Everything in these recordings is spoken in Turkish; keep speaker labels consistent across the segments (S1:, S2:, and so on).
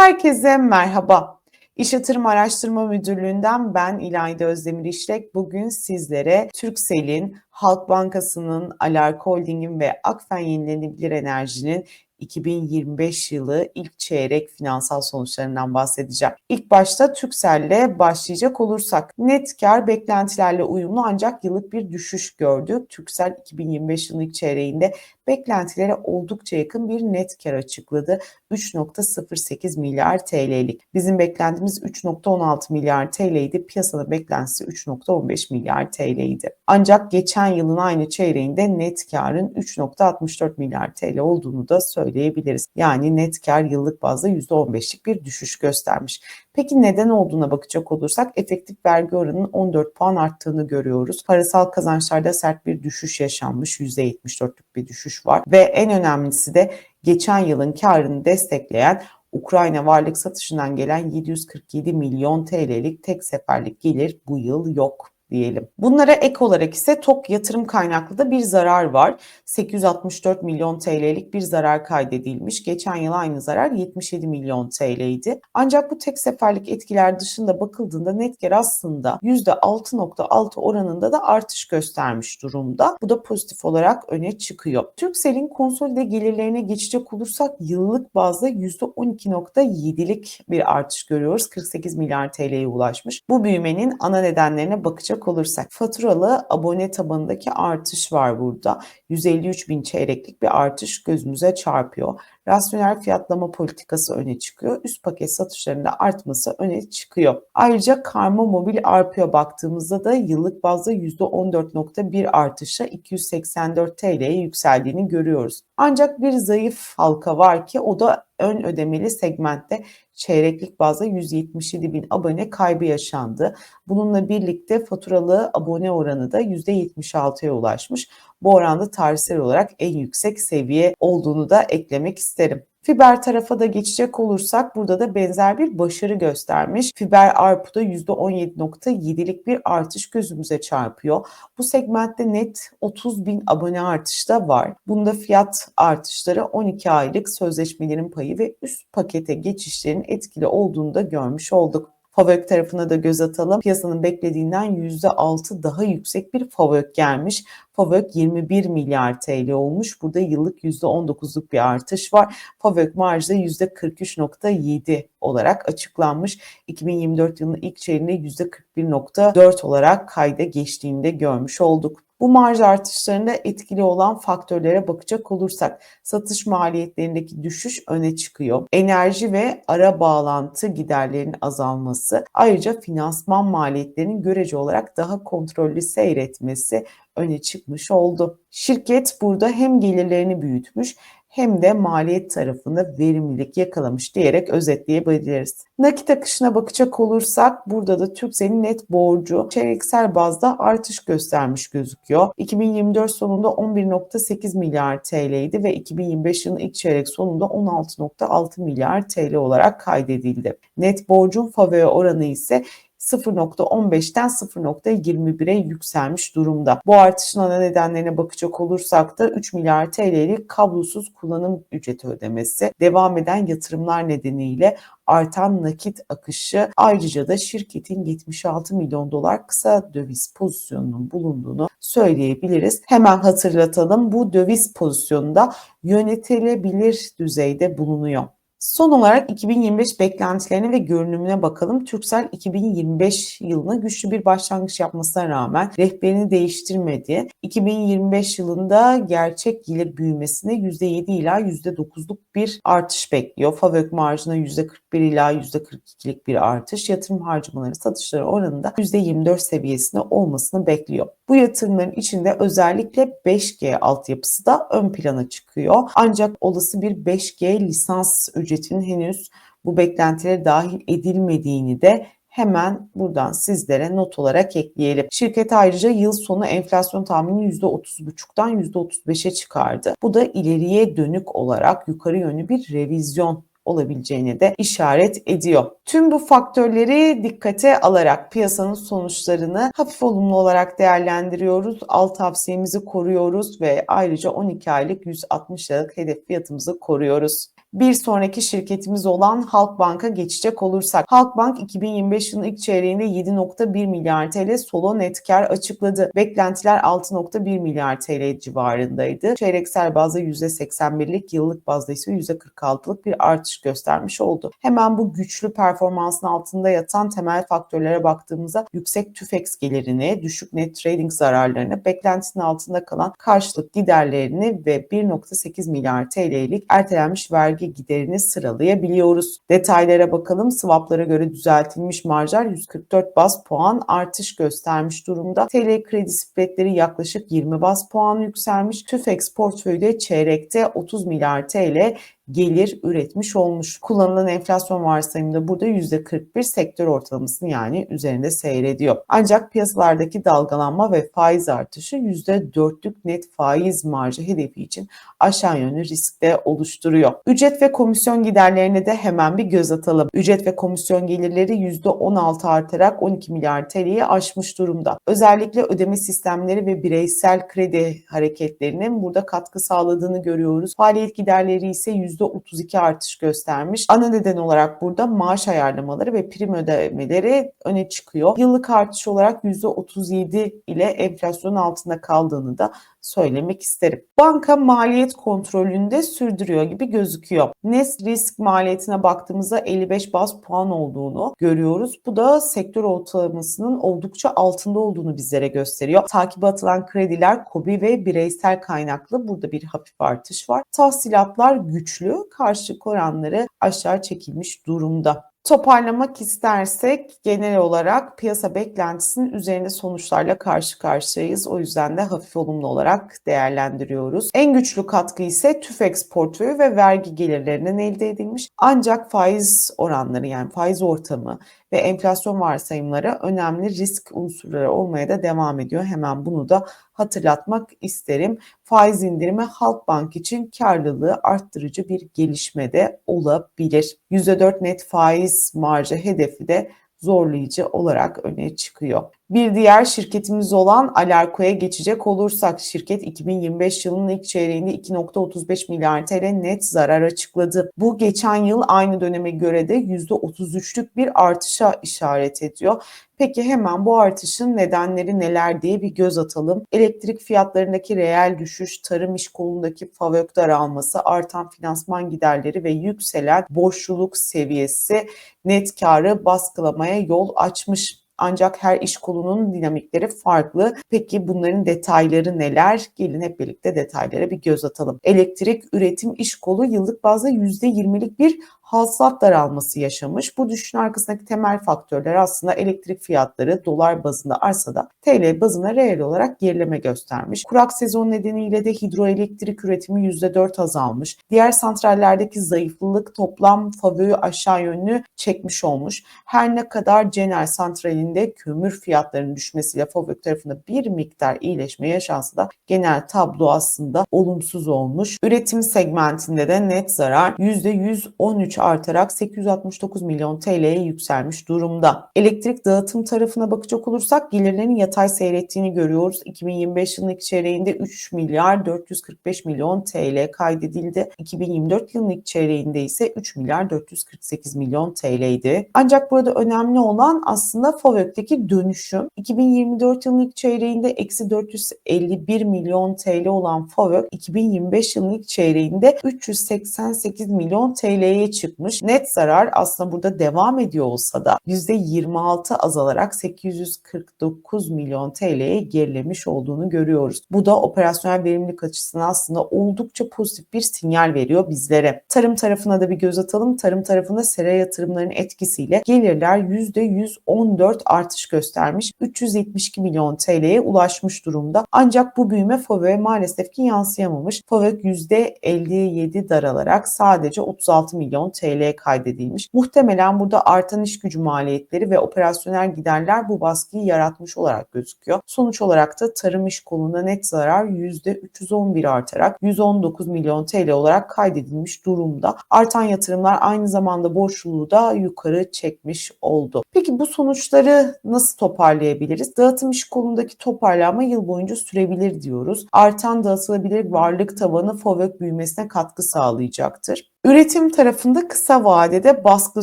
S1: Herkese merhaba. İş Yatırım Araştırma Müdürlüğü'nden ben İlayda Özdemir İşlek. Bugün sizlere Turkcell'in, Halk Bankası'nın, Alark Holding'in ve Akfen Yenilenebilir Enerji'nin 2025 yılı ilk çeyrek finansal sonuçlarından bahsedeceğim. İlk başta Turkcell'le başlayacak olursak net kar beklentilerle uyumlu ancak yıllık bir düşüş gördü. Turkcell 2025 yılı ilk çeyreğinde beklentilere oldukça yakın bir net kar açıkladı. 3.08 milyar TL'lik. Bizim beklentimiz 3.16 milyar TL idi. Piyasanın beklentisi 3.15 milyar TL idi. Ancak geçen yılın aynı çeyreğinde net karın 3.64 milyar TL olduğunu da söyleyebiliriz. Yani net kar yıllık bazda %15'lik bir düşüş göstermiş. Peki neden olduğuna bakacak olursak efektif vergi oranının 14 puan arttığını görüyoruz. Parasal kazançlarda sert bir düşüş yaşanmış. %74'lük bir düşüş var. Ve en önemlisi de geçen yılın karını destekleyen Ukrayna varlık satışından gelen 747 milyon TL'lik tek seferlik gelir bu yıl yok diyelim. Bunlara ek olarak ise TOK yatırım kaynaklı da bir zarar var. 864 milyon TL'lik bir zarar kaydedilmiş. Geçen yıl aynı zarar 77 milyon TL idi. Ancak bu tek seferlik etkiler dışında bakıldığında net kar aslında %6.6 oranında da artış göstermiş durumda. Bu da pozitif olarak öne çıkıyor. Turkcell'in konsolide gelirlerine geçecek olursak yıllık bazda %12.7'lik bir artış görüyoruz. 48 milyar TL'ye ulaşmış. Bu büyümenin ana nedenlerine bakacak bakacak olursak faturalı abone tabanındaki artış var burada. 153 bin çeyreklik bir artış gözümüze çarpıyor. Rasyonel fiyatlama politikası öne çıkıyor. Üst paket satışlarında artması öne çıkıyor. Ayrıca karma mobil ARPU'ya baktığımızda da yıllık bazda %14.1 artışla 284 TL'ye yükseldiğini görüyoruz. Ancak bir zayıf halka var ki o da ön ödemeli segmentte çeyreklik bazda 177 bin abone kaybı yaşandı. Bununla birlikte faturalı abone oranı da %76'ya ulaşmış. Bu oranda tarihsel olarak en yüksek seviye olduğunu da eklemek isterim. Fiber tarafa da geçecek olursak burada da benzer bir başarı göstermiş. Fiber ARPU'da %17.7'lik bir artış gözümüze çarpıyor. Bu segmentte net 30 bin abone artışı da var. Bunda fiyat artışları 12 aylık sözleşmelerin payı ve üst pakete geçişlerin etkili olduğunu da görmüş olduk. Favök tarafına da göz atalım. Piyasanın beklediğinden %6 daha yüksek bir Favök gelmiş. Favök 21 milyar TL olmuş. Burada yıllık %19'luk bir artış var. Favök marjı %43.7 olarak açıklanmış. 2024 yılının ilk çeyreğinde %41.4 olarak kayda geçtiğinde görmüş olduk. Bu marj artışlarında etkili olan faktörlere bakacak olursak satış maliyetlerindeki düşüş öne çıkıyor. Enerji ve ara bağlantı giderlerinin azalması ayrıca finansman maliyetlerinin görece olarak daha kontrollü seyretmesi öne çıkmış oldu. Şirket burada hem gelirlerini büyütmüş hem de maliyet tarafında verimlilik yakalamış diyerek özetleyebiliriz. Nakit akışına bakacak olursak burada da Türkcell'in net borcu çeyreksel bazda artış göstermiş gözüküyor. 2024 sonunda 11.8 milyar TL idi ve 2025 yılının ilk çeyrek sonunda 16.6 milyar TL olarak kaydedildi. Net borcun favori oranı ise 0.15'ten 0.21'e yükselmiş durumda. Bu artışın ana nedenlerine bakacak olursak da 3 milyar TL'lik kablosuz kullanım ücreti ödemesi, devam eden yatırımlar nedeniyle artan nakit akışı ayrıca da şirketin 76 milyon dolar kısa döviz pozisyonunun bulunduğunu söyleyebiliriz. Hemen hatırlatalım bu döviz pozisyonunda yönetilebilir düzeyde bulunuyor. Son olarak 2025 beklentilerine ve görünümüne bakalım. Turkcell 2025 yılına güçlü bir başlangıç yapmasına rağmen rehberini değiştirmedi. 2025 yılında gerçek gelir büyümesine %7 ila %9'luk bir artış bekliyor. Favök marjına %41 ila %42'lik bir artış. Yatırım harcamaları satışları oranında %24 seviyesinde olmasını bekliyor. Bu yatırımların içinde özellikle 5G altyapısı da ön plana çıkıyor. Ancak olası bir 5G lisans ücretinin henüz bu beklentilere dahil edilmediğini de hemen buradan sizlere not olarak ekleyelim. Şirket ayrıca yıl sonu enflasyon tahmini %30,5'tan %35'e çıkardı. Bu da ileriye dönük olarak yukarı yönlü bir revizyon olabileceğini de işaret ediyor. Tüm bu faktörleri dikkate alarak piyasanın sonuçlarını hafif olumlu olarak değerlendiriyoruz. Alt tavsiyemizi koruyoruz ve ayrıca 12 aylık 160 liralık hedef fiyatımızı koruyoruz. Bir sonraki şirketimiz olan Halkbank'a geçecek olursak. Halkbank 2025 yılının ilk çeyreğinde 7.1 milyar TL solo net kar açıkladı. Beklentiler 6.1 milyar TL civarındaydı. Çeyreksel bazda %81'lik, yıllık bazda ise %46'lık bir artış göstermiş oldu. Hemen bu güçlü performansın altında yatan temel faktörlere baktığımızda yüksek TÜFEX gelirini, düşük net trading zararlarını, beklentinin altında kalan karşılık giderlerini ve 1.8 milyar TL'lik ertelenmiş vergi giderini sıralayabiliyoruz. Detaylara bakalım. Swaplara göre düzeltilmiş marjlar 144 bas puan artış göstermiş durumda. TL kredi spreadleri yaklaşık 20 bas puan yükselmiş. TÜFEX portföyü de çeyrekte 30 milyar TL gelir üretmiş olmuş. Kullanılan enflasyon varsayımında burada %41 sektör ortalamasını yani üzerinde seyrediyor. Ancak piyasalardaki dalgalanma ve faiz artışı %4'lük net faiz marjı hedefi için aşağı yönlü riskte oluşturuyor. Ücret ve komisyon giderlerine de hemen bir göz atalım. Ücret ve komisyon gelirleri %16 artarak 12 milyar TL'yi aşmış durumda. Özellikle ödeme sistemleri ve bireysel kredi hareketlerinin burada katkı sağladığını görüyoruz. Faaliyet giderleri ise %32 artış göstermiş. Ana neden olarak burada maaş ayarlamaları ve prim ödemeleri öne çıkıyor. Yıllık artış olarak %37 ile enflasyonun altında kaldığını da söylemek isterim. Banka maliyet kontrolünde sürdürüyor gibi gözüküyor. Net risk maliyetine baktığımızda 55 bas puan olduğunu görüyoruz. Bu da sektör ortalamasının oldukça altında olduğunu bizlere gösteriyor. Takibe atılan krediler KOBİ ve bireysel kaynaklı burada bir hafif artış var. Tahsilatlar güçlü, karşılık oranları aşağı çekilmiş durumda. Toparlamak istersek genel olarak piyasa beklentisinin üzerinde sonuçlarla karşı karşıyayız. O yüzden de hafif olumlu olarak değerlendiriyoruz. En güçlü katkı ise TÜFEX portföyü ve vergi gelirlerinden elde edilmiş. Ancak faiz oranları yani faiz ortamı ve enflasyon varsayımları önemli risk unsurları olmaya da devam ediyor. Hemen bunu da hatırlatmak isterim. Faiz indirimi Halkbank için karlılığı arttırıcı bir gelişme de olabilir. %4 net faiz marjı hedefi de zorlayıcı olarak öne çıkıyor. Bir diğer şirketimiz olan Alarko'ya geçecek olursak şirket 2025 yılının ilk çeyreğinde 2.35 milyar TL net zarar açıkladı. Bu geçen yıl aynı döneme göre de %33'lük bir artışa işaret ediyor. Peki hemen bu artışın nedenleri neler diye bir göz atalım. Elektrik fiyatlarındaki reel düşüş, tarım iş kolundaki FAVÖK daralması, artan finansman giderleri ve yükselen borçluluk seviyesi net karı baskılamaya yol açmış. Ancak her iş kolunun dinamikleri farklı. Peki bunların detayları neler? Gelin hep birlikte detaylara bir göz atalım. Elektrik üretim iş kolu yıllık bazda %20'lik bir hasılat daralması yaşamış. Bu düşüşün arkasındaki temel faktörler aslında elektrik fiyatları dolar bazında artsa da TL bazında reel olarak gerileme göstermiş. Kurak sezon nedeniyle de hidroelektrik üretimi %4 azalmış. Diğer santrallerdeki zayıflılık toplam favöyü aşağı yönlü çekmiş olmuş. Her ne kadar Cener santralinde kömür fiyatlarının düşmesiyle favök tarafında bir miktar iyileşme yaşansa da genel tablo aslında olumsuz olmuş. Üretim segmentinde de net zarar %113 artarak 869 milyon TL'ye yükselmiş durumda. Elektrik dağıtım tarafına bakacak olursak gelirlerin yatay seyrettiğini görüyoruz. 2025 yılının ilk çeyreğinde 3 milyar 445 milyon TL kaydedildi. 2024 yılının ilk çeyreğinde ise 3 milyar 448 milyon TL'ydi. Ancak burada önemli olan aslında FAVÖK'teki dönüşüm. 2024 yılının ilk çeyreğinde eksi 451 milyon TL olan FAVÖK 2025 yılının ilk çeyreğinde 388 milyon TL'ye çıktı çıkmış. Net zarar aslında burada devam ediyor olsa da %26 azalarak 849 milyon TL'ye gerilemiş olduğunu görüyoruz. Bu da operasyonel verimlilik açısından aslında oldukça pozitif bir sinyal veriyor bizlere. Tarım tarafına da bir göz atalım. Tarım tarafında sera yatırımlarının etkisiyle gelirler %114 artış göstermiş. 372 milyon TL'ye ulaşmış durumda. Ancak bu büyüme FOVÖ'ye maalesef ki yansıyamamış. FOVÖK %57 daralarak sadece 36 milyon TL kaydedilmiş. Muhtemelen burada artan iş gücü maliyetleri ve operasyonel giderler bu baskıyı yaratmış olarak gözüküyor. Sonuç olarak da tarım iş kolunda net zarar %311 artarak 119 milyon TL olarak kaydedilmiş durumda. Artan yatırımlar aynı zamanda borçluluğu da yukarı çekmiş oldu. Peki bu sonuçları nasıl toparlayabiliriz? Dağıtım iş kolundaki toparlanma yıl boyunca sürebilir diyoruz. Artan dağıtılabilir varlık tavanı FOVÖK büyümesine katkı sağlayacaktır. Üretim tarafında kısa vadede baskı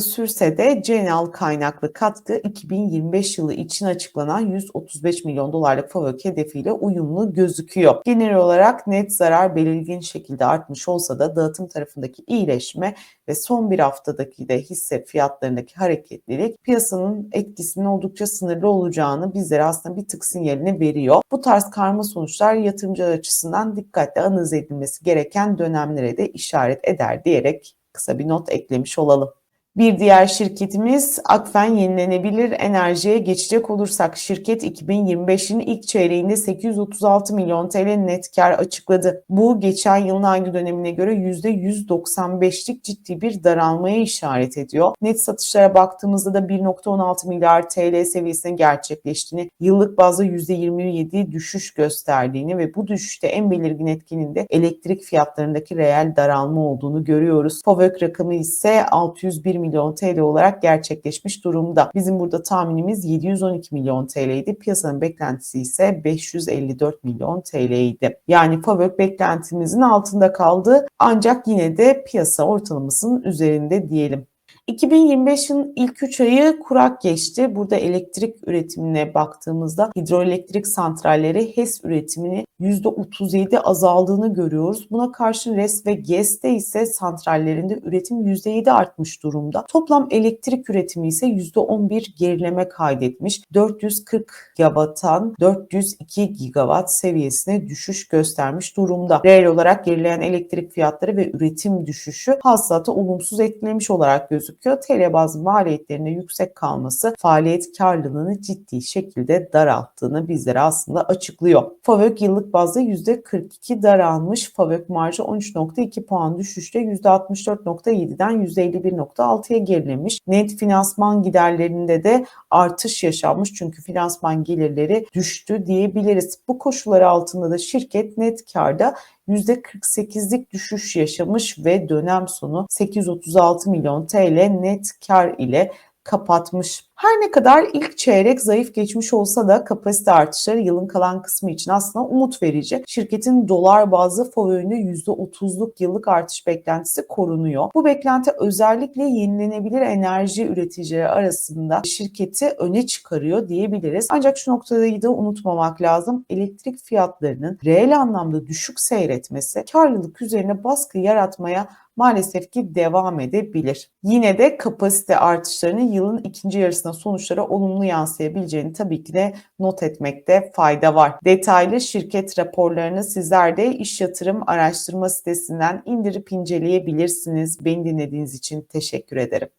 S1: sürse de Cenal kaynaklı katkı 2025 yılı için açıklanan 135 milyon dolarlık FAVÖK hedefiyle uyumlu gözüküyor. Genel olarak net zarar belirgin şekilde artmış olsa da dağıtım tarafındaki iyileşme ve son bir haftadaki de hisse fiyatlarındaki hareketlilik piyasanın etkisinin oldukça sınırlı olacağını bizlere aslında bir tık sinyalini veriyor. Bu tarz karma sonuçlar yatırımcılar açısından dikkatle analiz edilmesi gereken dönemlere de işaret eder diyerek kısa bir not eklemiş olalım. Bir diğer şirketimiz Akfen Yenilenebilir Enerjiye geçecek olursak şirket 2025'in ilk çeyreğinde 836 milyon TL net kar açıkladı. Bu geçen yılın aynı dönemine göre %195'lik ciddi bir daralmaya işaret ediyor. Net satışlara baktığımızda da 1.16 milyar TL seviyesine gerçekleştiğini, yıllık bazda %27 düşüş gösterdiğini ve bu düşüşte en belirgin etkinin de elektrik fiyatlarındaki reel daralma olduğunu görüyoruz. FOVÖK rakamı ise 601 milyon TL olarak gerçekleşmiş durumda. Bizim burada tahminimiz 712 milyon TL'ydi. Piyasanın beklentisi ise 554 milyon TL'ydi. Yani FAVÖK beklentimizin altında kaldı ancak yine de piyasa ortalamasının üzerinde diyelim. 2025'in ilk 3 ayı kurak geçti. Burada elektrik üretimine baktığımızda hidroelektrik santralleri HES üretimini %37 azaldığını görüyoruz. Buna karşın RES ve GES'te ise santrallerinde üretim %7 artmış durumda. Toplam elektrik üretimi ise %11 gerileme kaydetmiş. 440 gigawatttan 402 gigawatt seviyesine düşüş göstermiş durumda. Reel olarak gerileyen elektrik fiyatları ve üretim düşüşü hasılatı olumsuz etkilemiş olarak gözüküyor. TL bazı maliyetlerinde yüksek kalması faaliyet karlılığını ciddi şekilde daralttığını bizlere aslında açıklıyor. FAVÖK yıllık bazda %42 daralmış. FAVÖK marjı 13.2 puan düşüşte %64.7'den %51.6'ya gerilemiş. Net finansman giderlerinde de artış yaşanmış çünkü finansman gelirleri düştü diyebiliriz. Bu koşullar altında da şirket net karda %48'lik düşüş yaşamış ve dönem sonu 836 milyon TL net kar ile kapatmış. Her ne kadar ilk çeyrek zayıf geçmiş olsa da kapasite artışları yılın kalan kısmı için aslında umut verici. Şirketin dolar bazlı FOVÖ'nde %30'luk yıllık artış beklentisi korunuyor. Bu beklenti özellikle yenilenebilir enerji üreticileri arasında şirketi öne çıkarıyor diyebiliriz. Ancak şu noktayı da unutmamak lazım. Elektrik fiyatlarının reel anlamda düşük seyretmesi karlılık üzerine baskı yaratmaya maalesef ki devam edebilir. Yine de kapasite artışlarının yılın ikinci yarısında sonuçlara olumlu yansıyabileceğini tabii ki de not etmekte fayda var. Detaylı şirket raporlarını sizler de iş yatırım araştırma sitesinden indirip inceleyebilirsiniz. Beni dinlediğiniz için teşekkür ederim.